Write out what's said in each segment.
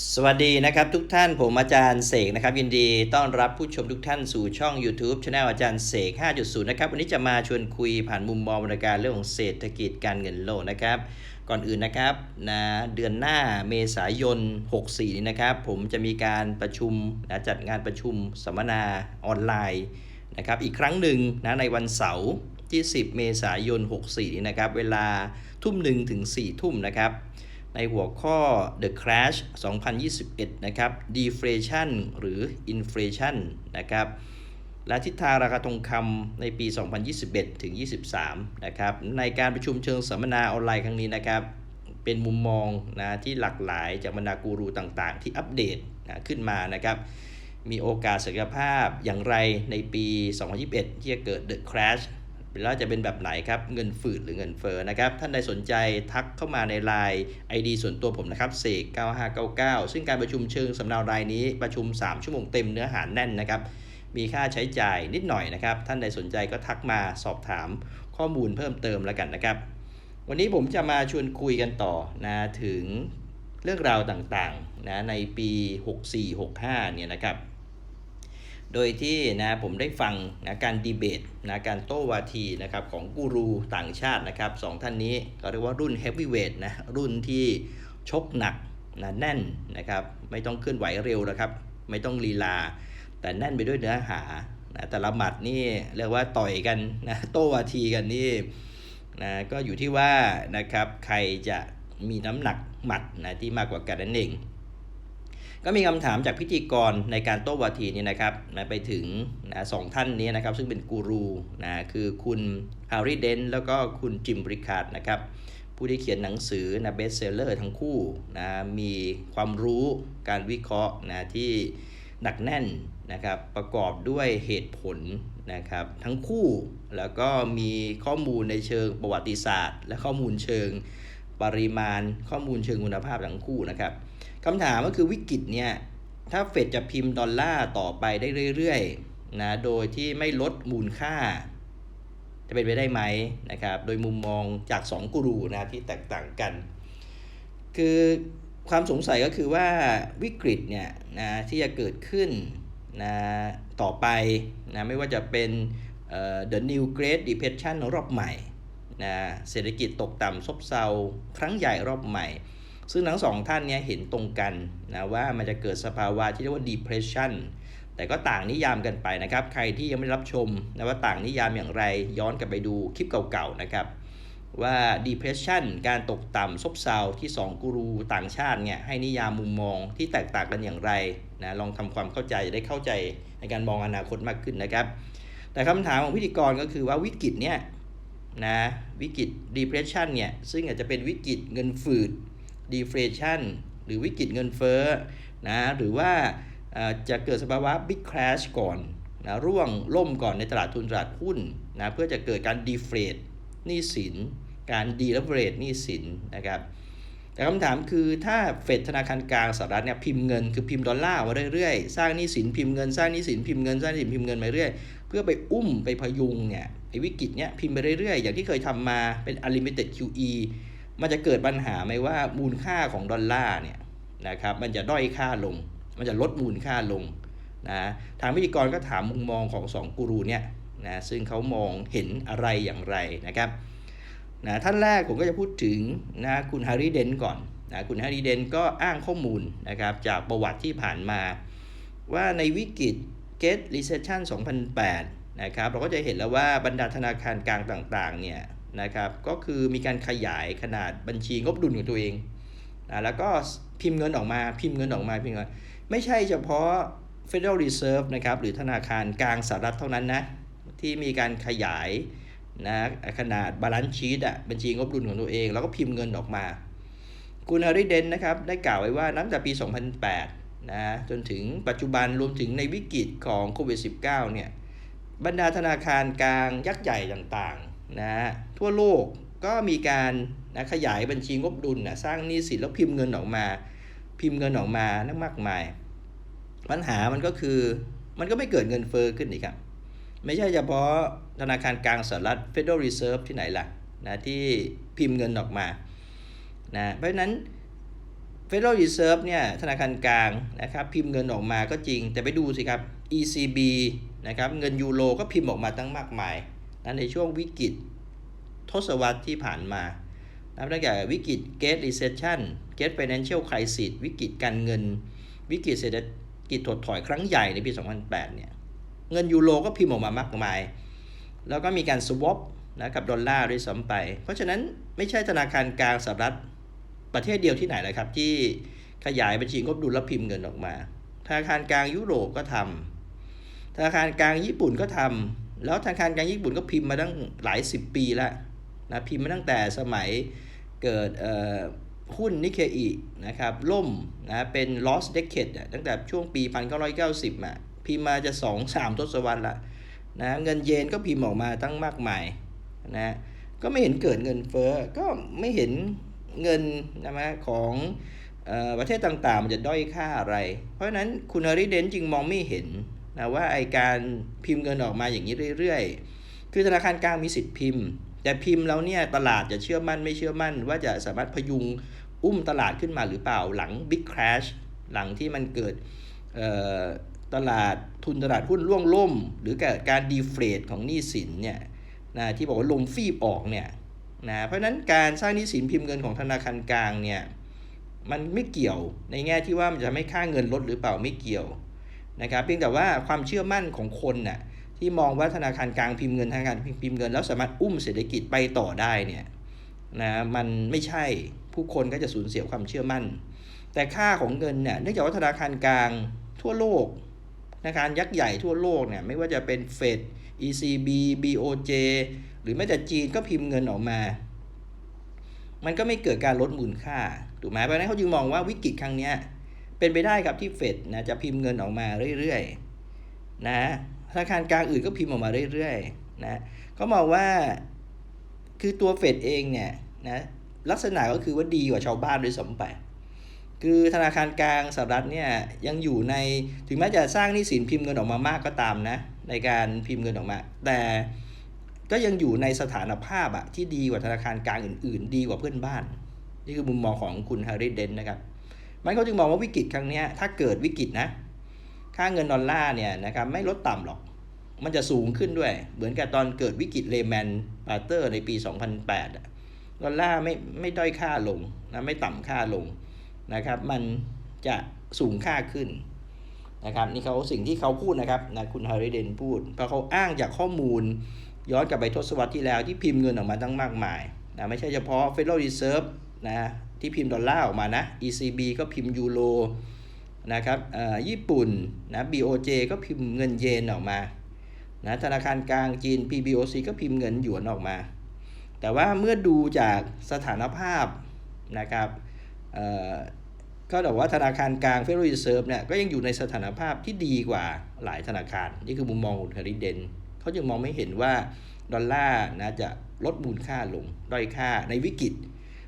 สวัสดีนะครับทุกท่านผมอาจารย์เสกนะครับ ยินดีต้อนรับผู้ชมทุกท่านสู่ช่อง YouTube Channel อาจารย์เสก 5.0 นะครับ วันนี้จะมาชวนคุยผ่านมุมมองบรรยากาศเรื่องของเศรษฐกิจการเงินโลกนะครับ ก่อนอื่นนะครับนะเดือนหน้าเมษายน 64 นี้นะครับ ผมจะมีการประชุมนะจัดงานประชุมสัมมนาออนไลน์นะครับอีกครั้งหนึ่งนะในวันเสาร์ที่ 10 เมษายน 64 นี้นะครับ เวลาทุ่มหนึ่งถึง4ทุ่มนะครับ ในหัวข้อ The Crash 2021 นะครับ Deflation หรือ Inflation นะครับ และทิศทางราคาทองคำในปี 2021 ถึง 23 นะครับ ในการประชุมเชิงสัมมนาออนไลน์ครั้งนี้นะครับ เป็นมุมมองนะที่หลากหลายจากบรรดากูรูต่างๆ ที่อัปเดตนะขึ้นมานะครับ มีโอกาสศักยภาพอย่างไรในปี 2021 ที่จะเกิด The Crash แล้วจะเป็นแบบไหนครับ เงินฝืดหรือเงินเฟ้อนะครับ ท่านใดสนใจทักเข้ามาในไลน์ ID ส่วนตัวผมนะครับเสก9599 ซึ่งการประชุมเชิงสำเนารายนี้ประชุม 3 ชั่วโมงเต็มเนื้อหาแน่นนะครับ มีค่าใช้จ่ายนิดหน่อยนะครับ ท่านใดสนใจก็ทักมาสอบถามข้อมูลเพิ่มเติมแล้วกันนะครับ วันนี้ผมจะมาชวนคุยกันต่อนะถึงเรื่องราวต่างๆนะในปี 64-65 เนี่ยนะครับ โดยที่นะผมได้ฟังนะการดีเบตนะการโต้วาทีนะครับของกูรูต่างชาตินะครับสองท่านนี้ก็เรียกว่ารุ่นเฮฟวีเวทนะรุ่นที่ชกหนักนะแน่นนะครับไม่ต้องเคลื่อนไหวเร็วนะครับ ไม่ต้องลีลา แต่แน่นไปด้วยเนื้อหานะแต่ละหมัดนี่เรียกว่าต่อยกันนะโต้วาทีกันนี่นะก็อยู่ที่ว่านะครับใครจะมีน้ำหนักหมัดนะที่มากกว่ากันนั่นเอง ก็มีคำถามจากพิธีกรในการโต้วาทีนี้นะครับนะไปถึงนะสองท่านนี้นะครับซึ่งเป็นกูรูนะคือคุณฮาริเดนแล้วก็คุณจิมบริคาร์ดนะครับผู้ที่เขียนหนังสือนะเบสเซลเลอร์ทั้งคู่นะมีความรู้การวิเคราะห์นะที่หนักแน่นนะครับประกอบด้วยเหตุผลนะครับทั้งคู่แล้วก็มีข้อมูลในเชิงประวัติศาสตร์ และข้อมูลเชิงปริมาณข้อมูลเชิงคุณภาพทั้งคู่นะครับ คำถามก็คือวิกฤตเนี่ย ถ้าเฟดจะพิมพ์ดอลลาร์ต่อไปได้เรื่อยๆนะโดยที่ไม่ลดมูลค่า จะเป็นไปได้ไหมนะครับ โดยมุมมองจาก2กูรูนะที่แตกต่างกัน คือความสงสัยก็คือว่าวิกฤตเนี่ยนะที่จะเกิดขึ้นนะต่อไปนะไม่ว่าจะเป็นเอ่อ the new great depression รอบใหม่นะเศรษฐกิจตกต่ำซบเซาครั้งใหญ่รอบใหม่ ซึ่งทั้งสองท่านเนี้เห็นตรงกันนะว่ามันจะเกิดสภาวะที่เรียกว่า depression แต่ก็ต่างนิยามกันไปนะครับ ใครที่ยังไม่รับชมนะว่าต่างนิยามอย่างไรย้อนกลับไปดูคลิปเก่าๆนะครับ ว่า depression การตกต่ำซบเซาที่ 2 กูรูต่างชาติเนี่ยให้นิยามมุมมองที่แตกต่างกันอย่างไรนะลองทำความเข้าใจจะได้เข้าใจในการมองอนาคตมากขึ้นนะครับ แต่คำถามของพิธีกรก็คือว่าวิกฤตเนี่ยนะวิกฤต depression เนี่ยซึ่งอาจจะเป็นวิกฤตเงินฝืด deflation หรือวิกฤตเงินเฟ้อนะหรือว่าจะเกิดสภาวะ big crash ก่อนนะร่วงล่มก่อนในตลาดทุนตลาดหุ้นนะเพื่อจะเกิดการ deflate หนี้สิน การ deleverage หนี้สินนะครับแต่คำถามคือถ้าเฟดธนาคารกลางสหรัฐเนี่ยพิมพ์เงินคือพิมพ์ดอลลาร์มาเรื่อยๆ สร้างหนี้สินพิมพ์เงินสร้างหนี้สินพิมพ์เงินสร้างหนี้สินพิมพ์เงินมาเรื่อยเพื่อไปอุ้มไปพยุงเนี่ยไอ้วิกฤตเนี่ยพิมพ์ไปเรื่อยๆ อย่างที่เคยทำมาเป็น unlimited QE มันจะเกิดปัญหาไหมว่ามูลค่าของดอลลาร์เนี่ยนะครับมันจะด้อยค่าลง มันจะลดมูลค่าลงนะทางพิธีกรก็ถามมุมมองของสองกูรูเนี่ยนะซึ่งเขามองเห็นอะไรอย่างไรนะครับนะท่านแรกผมก็จะพูดถึงนะคุณฮาริเดนก่อนนะคุณฮาริเดนก็อ้างข้อมูลนะครับจากประวัติที่ผ่านมา ว่าในวิกฤต Get Recession 2008นะครับเราก็จะเห็นแล้วว่าบรรดาธนาคารกลางต่างๆเนี่ย นะครับ ก็คือมีการขยายขนาดบัญชีงบดุลของตัวเองนะแล้วก็พิมพ์เงินออกมาพิมพ์เงินออกมาพิมพ์เงินไม่ใช่เฉพาะ Federal Reserve นะครับหรือธนาคารกลางสหรัฐเท่านั้นนะที่มีการขยายนะขนาดบาลานซ์ชีตอะบัญชีงบดุลของตัวเอง แล้วก็พิมพ์เงินออกมา คุณฮาริเดนนะครับได้กล่าวไว้ว่านับแต่ปี 2008นะจนถึงปัจจุบันรวมถึงในวิกฤตของโควิด -19 เนี่ยบรรดาธนาคารกลางยักษ์ใหญ่ต่าง นะทั่วโลกก็มีการนะขยายบัญชีงบดุลนะสร้างหนี้สินแล้วพิมพ์เงินออกมา พิมพ์เงินออกมานั่นมากมาย ปัญหามันก็คือมันก็ไม่เกิดเงินเฟอ้อขึ้นอีกครับ ไม่ใช่เฉพาะธนาคารกลางสหรัฐ Federal Reserve ที่ไหนล่ะนะที่พิมพ์เงินออกมานะเพราะฉะนั้น Federal Reserve เนี่ยธนาคารกลางนะครับพิมพ์เงินออกมาก็จริง แต่ไปดูสิครับ ECB นะครับเงินยูโรก็พิมพ์ออกมาตั้งมากมาย นะในช่วงวิกฤตทศวรรษที่ผ่านมานับตั้งแต่วิกฤต Great Recession Great Financial Crisis วิกฤตการเงิน วิกฤตเศรษฐกิจถดถอยครั้งใหญ่ในปี 2008 เนี่ย เงินยูโรก็พิมพ์ออกมามากมาย แล้วก็มีการ swap นะกับดอลลาร์ด้วยซ้ำไป เพราะฉะนั้นไม่ใช่ธนาคารกลางสหรัฐประเทศเดียวที่ไหนเลยครับ ที่ขยายบัญชีงบดุลแล้วพิมพ์เงินออกมา ธนาคารกลางยุโรปก็ทำธนาคารกลางญี่ปุ่นก็ทำ แล้วธนาคารกลางญี่ปุ่นก็พิมพ์มาตั้งหลายสิบปีแล้วนะพิมพ์มาตั้งแต่สมัยเกิดเอ่อหุ้นนิเคอินะครับล่มนะเป็น lost decade ตั้งแต่ช่วงปี 1990อะพิมพ์มาจะ 2-3 ทศวรรษละนะเงินเยนก็พิมพ์ออกมาตั้งมากมายนะก็ไม่เห็นเกิดเงินเฟ้อก็ไม่เห็นเงินนะมะของเออประเทศต่างๆ มันจะด้อยค่าอะไร เพราะฉะนั้นคุณอาริเดนจึงมองไม่เห็น นะว่าไอการพิมพ์เงินออกมาอย่างนี้เรื่อยๆ คือธนาคารกลางมีสิทธิ์พิมพ์ แต่พิมพ์แล้วเนี่ยตลาดจะเชื่อมั่นไม่เชื่อมั่น ว่าจะสามารถพยุงอุ้มตลาดขึ้นมาหรือเปล่าหลัง Big Crash หลังที่มันเกิดตลาดทุนตลาดหุ้นร่วงล่ม หรือเกิดการดีเฟลตของหนี้สินเนี่ยนะที่บอกว่าลมฟีบออกเนี่ยนะเพราะฉะนั้นการสร้างหนี้สินพิมพ์เงินของธนาคารกลางเนี่ยมันไม่เกี่ยวในแง่ที่ว่ามันจะไม่ค่าเงินลดหรือเปล่าไม่เกี่ยว นะครับเพียงแต่ว่าความเชื่อมั่นของคนน่ะที่มองว่าธนาคารกลางพิมพ์เงินธนาคารพิมพ์เงิน แล้วสามารถอุ้มเศรษฐกิจไปต่อได้เนี่ยนะมันไม่ใช่ผู้คนก็จะสูญเสียความเชื่อมั่น แต่ค่าของเงินเนี่ยเนื่องจากว่าธนาคารกลางทั่วโลกธนาคารยักษ์ใหญ่ทั่วโลกเนี่ยไม่ว่าจะเป็นเฟด ECB BOJ หรือแม้แต่จีนก็พิมพ์เงินออกมา มันก็ไม่เกิดการลดมูลค่าถูกไหมเพราะนั้นเขาจึงมองว่าวิกฤตครั้งเนี้ย เป็นไปได้ครับที่เฟดนะจะพิมพ์เงินออกมาเรื่อยๆนะธนาคารกลางอื่นก็พิมพ์ออกมาเรื่อยๆนะเขามองว่าคือตัวเฟดเองเนี่ยนะลักษณะก็คือว่าดีกว่าชาวบ้านด้วยซ้ำไปคือธนาคารกลางสหรัฐเนี่ยยังอยู่ในถึงแม้จะสร้างหนี้สินพิมพ์เงินออกมามากก็ตามนะในการพิมพ์เงินออกมา แต่ก็ยังอยู่ในสถานภาพอะที่ดีกว่าธนาคารกลางอื่น ๆ ดีกว่าเพื่อนบ้าน นี่คือมุมมองของคุณฮาริเดนนะครับ มันเขาจึงมองว่าวิกฤตครั้งนี้ถ้าเกิดวิกฤตนะ ค่าเงินดอลลาร์เนี่ยนะครับไม่ลดต่ำหรอก มันจะสูงขึ้นด้วย เหมือนกับตอนเกิดวิกฤตเลแมนปาเตอร์ในปี 2008 ดอลลาร์ไม่ไม่ด้อยค่าลงนะไม่ต่ำค่าลงนะครับ มันจะสูงค่าขึ้นนะครับนี่เขาสิ่งที่เขาพูดนะครับนะคุณฮาริเดนพูด เพราะเขาอ้างจากข้อมูลย้อนกลับไปทศวรรษที่แล้วที่พิมพ์เงินออกมาตั้งมากมายนะไม่ใช่เฉพาะ Federal Reserve นะ ที่พิมพ์ดอลลาร์ออกมานะ ECB ก็พิมพ์ยูโรนะครับญี่ปุ่นนะ BOJ ก็พิมพ์เงินเยนออกมานะธนาคารกลางจีน PBOC ก็พิมพ์เงินหยวนออกมา แต่ว่าเมื่อดูจากสถานภาพนะครับก็บอกว่าธนาคารกลาง Federal Reserve เนี่ยก็ยังอยู่ในสถานภาพที่ดีกว่าหลายธนาคาร นี่คือมุมมองของคาริเดนเขาจึงมองไม่เห็นว่า ดอลลาร์นะจะลดมูลค่าลงด้อยค่าในวิกฤต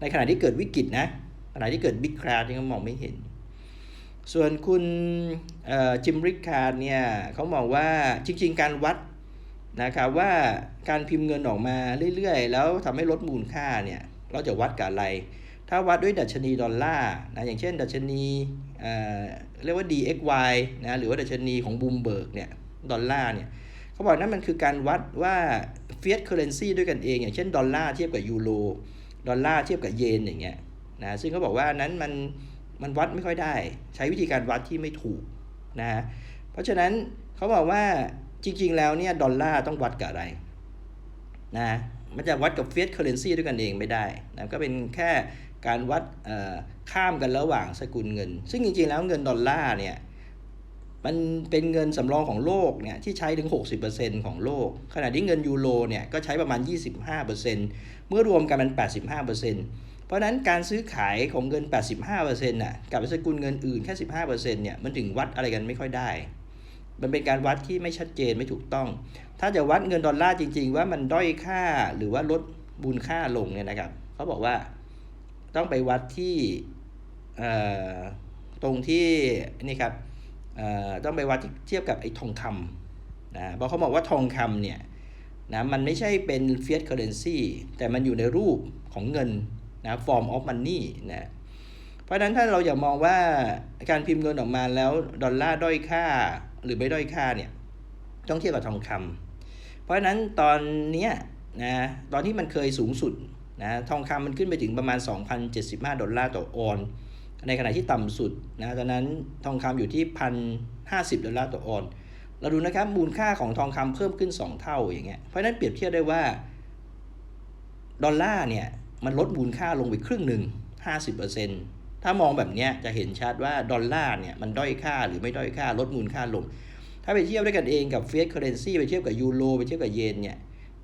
ในขณะที่เกิดวิกฤตนะขณะที่เกิดบิ๊กคราที่เขามองไม่เห็น ส่วนคุณจิมริกคาร์เนี่ยเขามองว่าจริง ๆ การวัดนะครับว่าการพิมพ์เงินออกมาเรื่อยๆ แล้วทำให้ลดมูลค่าเนี่ยเราจะวัดกับอะไร ถ้าวัดด้วยดัชนีดอลลาร์นะอย่างเช่น ดัชนีเเรียกว่า DXY นะหรือว่าดัชนีของบูมเบิร์กเนี่ยดอลลาร์เนี่ยเขาบอกนั่นมันคือการวัดว่าเฟียสเคอร์เรนซีด้วยกันเอง อย่างเช่นดอลลาร์เทียบกับยูโร ดอลลาร์เทียบกับเยนอย่างเงี้ยนะซึ่งเขาบอกว่านั้นมันมันวัดไม่ค่อยได้ ใช้วิธีการวัดที่ไม่ถูกนะเพราะฉะนั้นเขาบอกว่าจริง ๆ แล้วเนี่ยดอลลาร์ต้องวัดกับอะไรนะมันจะวัดกับเฟียสเคอร์เรนซีด้วยกันเองไม่ได้นะก็เป็นแค่การวัดข้ามกันระหว่างสกุลเงิน ซึ่งจริง ๆ แล้วเงินดอลลาร์เนี่ยมันเป็นเงินสำรองของโลกเนี่ยที่ใช้ถึง 60%ของโลก ขณะที่เงินยูโรเนี่ยก็ใช้ประมาณ 25%เมื่อรวมกันมัน 85%เพราะฉะนั้นการซื้อขายของเงิน 85%น่ะกับสกุลเงินอื่นแค่ 15%เนี่ยมันถึงวัดอะไรกันไม่ค่อยได้ มันเป็นการวัดที่ไม่ชัดเจนไม่ถูกต้อง ถ้าจะวัดเงินดอลลาร์จริง ๆ ว่ามันด้อยค่าหรือว่าลดมูลค่าลงเนี่ยนะครับเขาบอกว่าต้องไปวัดที่ตรงที่นี่ครับต้องไปวัดเทียบกับไอ้ทองคำนะเพราะเขาบอกว่าทองคำเนี่ย นะมันไม่ใช่เป็น fiat currency แต่มันอยู่ในรูปของเงินนะ form of money นะเพราะฉะนั้นถ้าเราอย่ามองว่าการพิมพ์เงินออกมาแล้วดอลลาร์ด้อยค่าหรือไม่ด้อยค่าเนี่ยต้องเทียบกับทองคำเพราะฉะนั้นตอนเนี้ยนะตอนที่มันเคยสูงสุดนะทองคำมันขึ้นไปถึงประมาณ 2,075 ดอลลาร์ต่อออน ในขณะที่ต่ำสุดนะตอนนั้นทองคำอยู่ที่ 1,050 ดอลลาร์ต่อออน เราดูนะครับมูลค่าของทองคำเพิ่มขึ้น 2 เท่าอย่างเงี้ยเพราะฉะนั้นเปรียบเทียบได้ว่า ดอลลาร์เนี่ยมันลดมูลค่าลงไปครึ่งหนึ่ง50%ถ้ามองแบบเนี้ยจะเห็นชัดว่าดอลลาร์เนี่ยมันด้อยค่าหรือไม่ด้อยค่าลดมูลค่าลง ถ้าไปเทียบด้วยกันเองกับเฟสเคอร์เรนซีไปเทียบกับยูโรไปเทียบกับเยนเนี่ย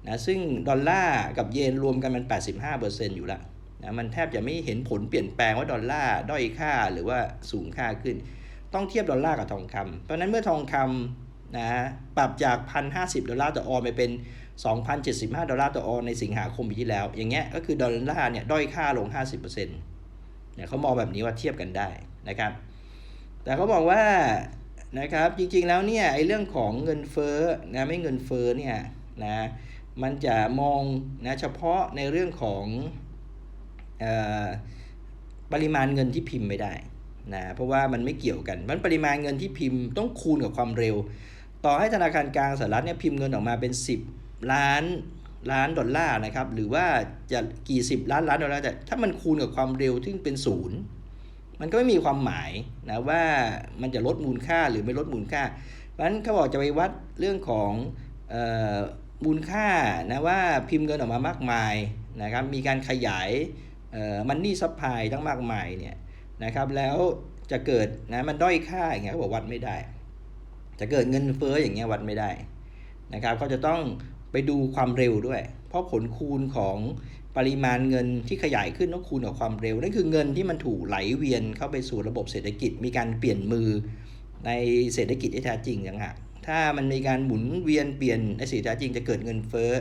นะซึ่งดอลลาร์กับเยนรวมกันมัน 85%อยู่ล้วนะมันแทบจะไม่เห็นผลเปลี่ยนแปลงว่าดอลลาร์ด้อยค่าหรือว่าสูงค่าขึ้น ต้องเทียบดอลลาร์กับทองคำเพราะนั้นเมื่อทองคำ นะปรับจาก 1,050 ดอลลาร์ต่อออนไปเป็น 2,075 ดอลลาร์ต่อออนในสิงหาคมปีที่แล้ว อย่างเงี้ยก็คือดอลลาร์เนี่ยด้อยค่าลง 50%เนี่ยเขามองแบบนี้ว่าเทียบกันได้นะครับ แต่เขาบอกว่านะครับจริงๆแล้วเนี่ยไอ้เรื่องของเงินเฟ้อนะไม่เงินเฟ้อเนี่ยนะมันจะมองนะเฉพาะในเรื่องของเออปริมาณเงินที่พิมพ์ไม่ได้นะเพราะว่ามันไม่เกี่ยวกันมันปริมาณเงินที่พิมพ์ต้องคูณกับความเร็ว ต่อให้ธนาคารกลางสหรัฐเนี่ยพิมพ์เงินออกมาเป็น 10 ล้านล้านดอลลาร์นะครับหรือว่าจะกี่สิบล้านล้านดอลลาร์แต่ถ้ามันคูณกับความเร็วที่เป็นศูนย์มันก็ไม่มีความหมายนะว่ามันจะลดมูลค่าหรือไม่ลดมูลค่าเพราะฉะนั้นเขาบอกจะไปวัดเรื่องของเออมูลค่านะว่าพิมพ์เงินออกมามากมายนะครับมีการขยายมันนี่ซัพพลายทั้งมากมายเนี่ยนะครับแล้วจะเกิดนะมันด้อยค่าอย่างเงี้ยเขาบอกวัดไม่ได้ จะเกิดเงินเฟ้ออย่างเงี้ยวัดไม่ได้นะครับเขาจะต้องไปดูความเร็วด้วย เพราะผลคูณของปริมาณเงินที่ขยายขึ้นต้องคูณกับความเร็วนั่นคือเงินที่มันถูกไหลเวียนเข้าไปสู่ระบบเศรษฐกิจ มีการเปลี่ยนมือในเศรษฐกิจที่แท้จริงอย่างหากถ้ามันมีการหมุนเวียนเปลี่ยนในเศรษฐกิจจริงจะเกิดเงินเฟ้อ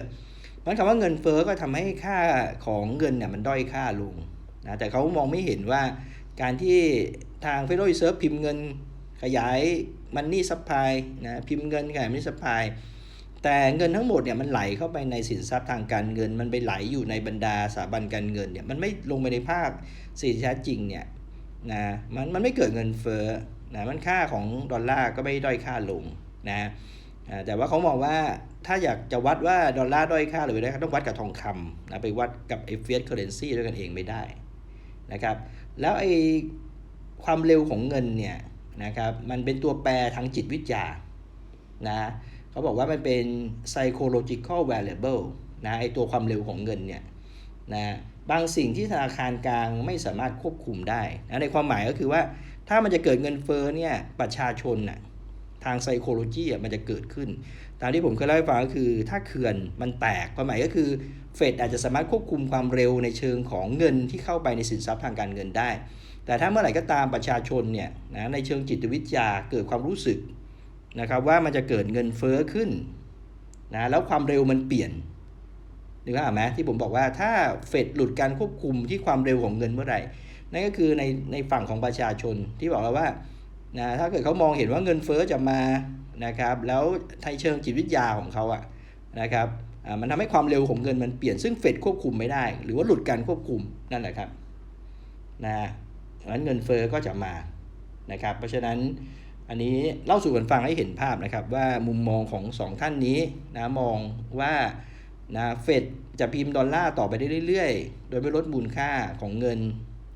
มันคำว่าเงินเฟ้อก็ทำให้ค่าของเงินเนี่ยมันด้อยค่าลงนะแต่เขามองไม่เห็นว่าการที่ทาง Federal Reserve พิมพ์เงินขยาย มันนี่ซัพพลายนะพิมพ์เงินขยายมันนี่ซัพพลายแต่เงินทั้งหมดเนี่ยมันไหลเข้าไปในสินทรัพย์ทางการเงิน มันไปไหลอยู่ในบรรดาสถาบันการเงินเนี่ยมันไม่ลงไปในภาคสินทรัพย์จริงเนี่ยนะมันมันไม่เกิดเงินเฟ้อนะมันค่าของดอลลาร์ก็ไม่ด้อยค่าลงนะแต่ว่าเขามองว่าถ้าอยากจะวัดว่าดอลลาร์ด้อยค่าหรือไม่ได้ค่าต้องวัดกับทองคำนะไปวัดกับไอ้เฟียสเคอร์เรนซีด้วยกันเองไม่ได้นะครับแล้วไอ้ความเร็วของเงินเนี่ย นะครับ มันเป็นตัวแปรทางจิตวิทยานะเขาบอกว่ามันเป็น psychological variable นะไอตัวความเร็วของเงินเนี่ยนะบางสิ่งที่ธนาคารกลางไม่สามารถควบคุมได้นะในความหมายก็คือว่าถ้ามันจะเกิดเงินเฟ้อเนี่ยประชาชนน่ะทางไซโคโลจีมันจะเกิดขึ้น ตามที่ผมเคยเล่าให้ฟังก็คือถ้าเขื่อนมันแตกความหมายก็คือเฟดอาจจะสามารถควบคุมความเร็วในเชิงของเงินที่เข้าไปในสินทรัพย์ทางการเงินได้ แต่ถ้าเมื่อไหร่ก็ตามประชาชนเนี่ยนะในเชิงจิตวิทยาเกิดความรู้สึกนะครับว่ามันจะเกิดเงินเฟ้อขึ้นนะแล้วความเร็วมันเปลี่ยนนึกภาพไหมที่ผมบอกว่าถ้าเฟดหลุดการควบคุมที่ความเร็วของเงินเมื่อไหร่ นั่นก็คือในในฝั่งของประชาชนที่บอกเราว่านะถ้าเกิดเขามองเห็นว่าเงินเฟ้อจะมานะครับแล้วในเชิงจิตวิทยาของเขาอะนะครับมันทำให้ความเร็วของเงินมันเปลี่ยนซึ่งเฟดควบคุมไม่ได้ หรือว่าหลุดการควบคุมนั่นแหละครับนะ งั้นเงินเฟ้อก็จะมานะครับ เพราะฉะนั้นอันนี้เล่าสู่กันฟังให้เห็นภาพนะครับ ว่ามุมมองของสองท่านนี้นะมองว่านะเฟดจะพิมพ์ดอลลาร์ต่อไปได้เรื่อยๆ โดยไม่ลดมูลค่าของเงิน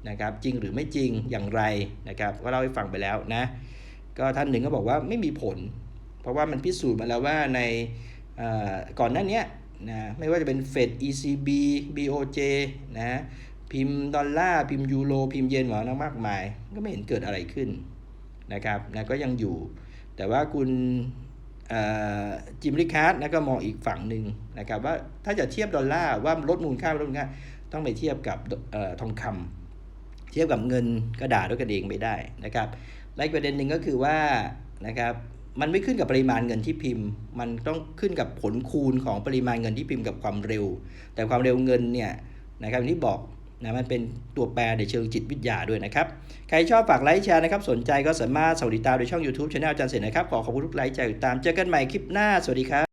นะครับจริงหรือไม่จริงอย่างไรนะครับก็เล่าให้ฟังไปแล้วนะก็ท่านหนึ่งก็บอกว่าไม่มีผล เพราะว่ามันพิสูจน์มาแล้วว่าในก่อนหน้านี้นะไม่ว่าจะเป็นเฟด ECB BOJ นะ พิมพ์ดอลลาร์พิมพ์ยูโรพิมพ์เยนหวังมากมาย ก็ไม่เห็นเกิดอะไรขึ้นนะครับนะก็ยังอยู่ แต่ว่าคุณจิมริคาร์ดนะก็มองอีกฝั่งหนึ่งนะครับว่าถ้าจะเทียบดอลลาร์ว่าลดมูลค่าลดมูลค่าต้องไปเทียบกับทองคำเทียบกับเงินกระดาษด้วยกันเองไม่ได้นะครับและอีกประเด็นหนึ่งก็คือว่านะครับมันไม่ขึ้นกับปริมาณเงินที่พิมพ์ มันต้องขึ้นกับผลคูณของปริมาณเงินที่พิมพ์กับความเร็ว แต่ความเร็วเงินเนี่ยนะครับที่บอก นะมันเป็นตัวแปรในเชิงจิตวิทยาด้วยนะครับ ใครชอบฝากไลค์แชร์นะครับ สนใจก็สามารถสวัสดีตามโดยช่อง YouTube Channel อาจารย์เสร็จนะครับ ขอขอบคุณทุกไลค์ใจติดตาม เจอกันใหม่คลิปหน้า สวัสดีครับ